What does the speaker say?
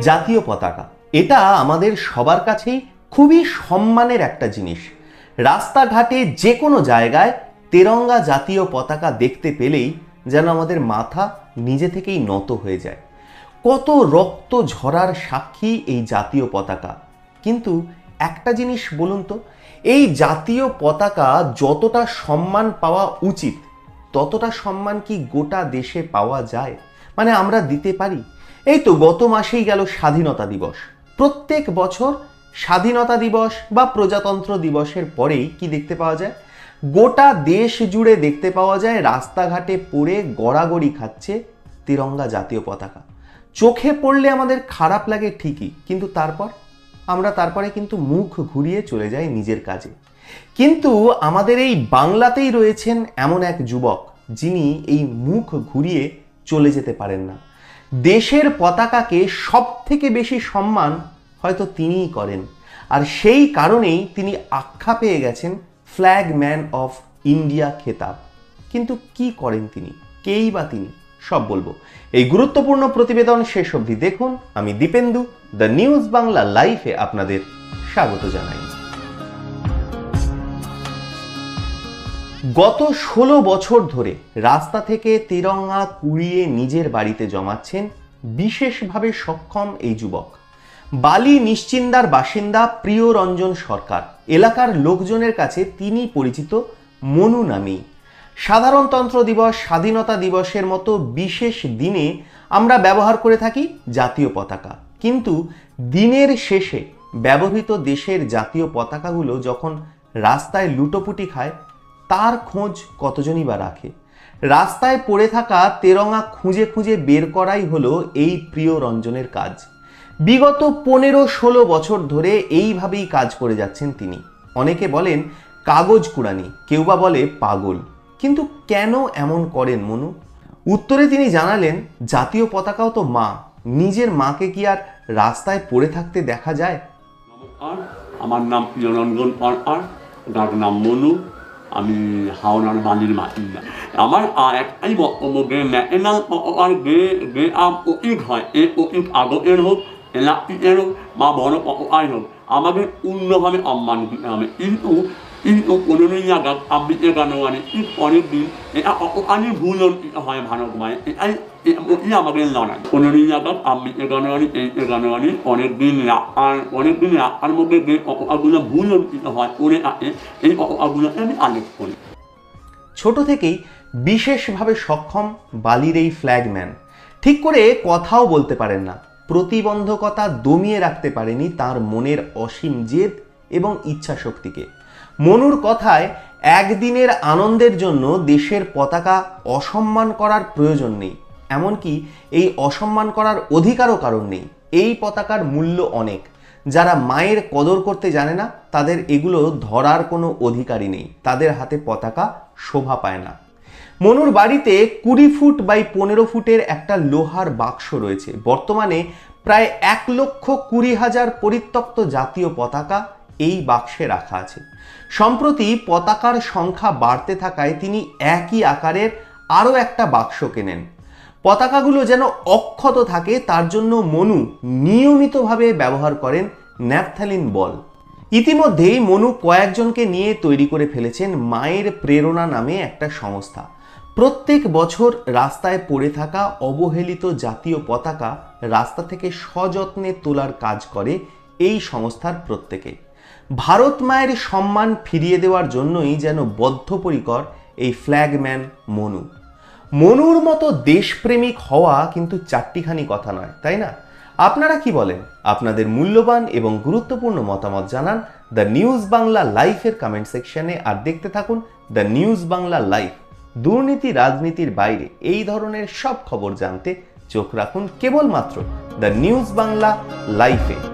জাতীয় পতাকা। এটা আমাদের সবার কাছেই খুবই সম্মানের একটা জিনিস। রাস্তাঘাটে যে কোনো জায়গায় তেরঙ্গা জাতীয় পতাকা দেখতে পেলেই যেন আমাদের মাথা নিজে থেকেই নত হয়ে যায়। কত রক্ত ঝরার সাক্ষী এই জাতীয় পতাকা। কিন্তু একটা জিনিস বলুন তো, এই জাতীয় পতাকা যতটা সম্মান পাওয়া উচিত, ততটা সম্মান কি গোটা দেশে পাওয়া যায়? মানে আমরা দিতে পারি? এই তো গত মাসেই গেল স্বাধীনতা দিবস। প্রত্যেক বছর স্বাধীনতা দিবস বা প্রজাতন্ত্র দিবসের পরেই কি দেখতে পাওয়া যায়? গোটা দেশ জুড়ে দেখতে পাওয়া যায় রাস্তাঘাটে পড়ে গড়াগড়ি খাচ্ছে তিরঙ্গা জাতীয় পতাকা। চোখে পড়লে আমাদের খারাপ লাগে ঠিকই, কিন্তু তারপর? আমরা তারপরে কিন্তু মুখ ঘুরিয়ে চলে যাই নিজের কাজে। কিন্তু আমাদের এই বাংলাতেই রয়েছেন এমন এক যুবক, যিনি এই মুখ ঘুরিয়ে চলে যেতে পারেন না। দেশের পতাকাকে সব থেকে বেশি সম্মান হয়তো তিনিই করেন। আর সেই কারণেই তিনি আখ্যা পেয়ে গেছেন ফ্ল্যাগ ম্যান অফ ইন্ডিয়া খেতাব। কিন্তু কি করেন তিনি? কেই বা তিনি? সব বলব। এই গুরুত্বপূর্ণ প্রতিবেদন শেষ অবধি দেখুন। আমি দীপেন্দু, দ্য নিউজ বাংলা লাইফে আপনাদের স্বাগত জানাই। গত ষোলো বছর ধরে রাস্তা থেকে তিরঙ্গা কুড়িয়ে নিজের বাড়িতে জমাচ্ছেন বিশেষভাবে সক্ষম এই যুবক। বালি নিশ্চিন্দার বাসিন্দা প্রিয় রঞ্জন সরকার। এলাকার লোকজনের কাছে তিনি পরিচিত মনু নামেই। সাধারণতন্ত্র দিবস, স্বাধীনতা দিবসের মতো বিশেষ দিনে আমরা ব্যবহার করে থাকি জাতীয় পতাকা। কিন্তু দিনের শেষে ব্যবহৃত দেশের জাতীয় পতাকাগুলো যখন রাস্তায় লুটোপুটি খায় তার খোঁজ কতজনই বা রাখে? রাস্তায় পড়ে থাকা তেরঙা খুঁজে খুঁজে বের করাই হলো এই প্রিয় রঞ্জনের কাজ। বিগত পনেরো ষোলো বছর ধরে এইভাবেই কাজ করে যাচ্ছেন তিনি। অনেকে বলেন কাগজ কুড়ানি, কেউ বা বলে পাগল। কিন্তু কেন এমন করেন মনু? উত্তরে তিনি জানালেন, জাতীয় পতাকাও তো মা, নিজের মাকে কি আর রাস্তায় পড়ে থাকতে দেখা যায়? আমার নাম প্রিয়রঞ্জন সরকার ডাক নাম মনু। আমি হাওড়ার বালির মাসিন্দা আমার আর একটাই বক্তব্য যে ন্যাশনাল পতাকার যে যে আম প্রতীক হয়, এ প্রতীক আগতের হোক এলাকির হোক বা বড় পতাকাই হোক আমাদের পূর্ণভাবে সম্মান দিতে হবে কিন্তু কিন্তু পনেরোই আগস্ট ছাব্বিশে জানুয়ারি ঠিক পরের দিন এটা অপকারী ভুল অর্পিত হয় ভারত মায়ে এটাই এটি আমাদের লড়াই পনেরোই আগস্ট ছাব্বিশে জানুয়ারি তেইশে জানুয়ারি অনেক দিন রাখার অনেক দিন রাখার মধ্যে যে কতগুলো ভুল অর্পিত হয় করে থাকে এই কতগুলোকে আমি আলোক করি ছোট থেকেই বিশেষভাবে সক্ষম বালির এই ফ্ল্যাগম্যান ঠিক করে কথাও বলতে পারেন না প্রতিবন্ধকতা দমিয়ে রাখতে পারেনি তার মনের অসীম জেদ এবং ইচ্ছা শক্তিকে মনুর কথায় একদিনের আনন্দের জন্য দেশের পতাকা অসম্মান করার প্রয়োজন নেই এমনকি এই অসম্মান করার অধিকারও কারণ নেই। এই পতাকার মূল্য অনেক। যারা মায়ের কদর করতে জানে না, তাদের এগুলো ধরার কোনো অধিকারই নেই। তাদের হাতে পতাকা শোভা পায় না। মনুর বাড়িতে কুড়ি ফুট বাই পনেরো ফুটের একটা লোহার বাক্স রয়েছে। বর্তমানে প্রায় এক লক্ষ কুড়ি হাজার পরিত্যক্ত জাতীয় পতাকা এই বাক্সে রাখা আছে। সম্প্রতি পতাকার সংখ্যা বাড়তে থাকায় তিনি একই আকারের আরও একটা বাক্স কেনেন। পতাকাগুলো যেন অক্ষত থাকে, তার জন্য মনু নিয়মিতভাবে ব্যবহার করেন ন্যাপথ্যালিন বল। ইতিমধ্যেই মনু কয়েকজনকে নিয়ে তৈরি করে ফেলেছেন মায়ের প্রেরণা নামে একটা সংস্থা। প্রত্যেক বছর রাস্তায় পড়ে থাকা অবহেলিত জাতীয় পতাকা রাস্তা থেকে সযত্নে তোলার কাজ করে এই সংস্থার প্রত্যেকে। ভারত মায়ের সম্মান ফিরিয়ে দেওয়ার জন্যই যেন বদ্ধপরিকর এই ফ্ল্যাগম্যান মনু। মনুর মতো দেশপ্রেমিক হওয়া কিন্তু চারটিখানি কথা নয়, তাই না? আপনারা কি বলেন? আপনাদের মূল্যবান এবং গুরুত্বপূর্ণ মতামত জানান দ্য নিউজ বাংলা লাইফের কমেন্ট সেকশনে আর দেখতে থাকুন দ্য নিউজ বাংলা লাইফ, দুর্নীতি রাজনীতির বাইরে এই ধরনের সব খবর জানতে চোখ রাখুন কেবলমাত্র দ্য নিউজ বাংলা লাইফে।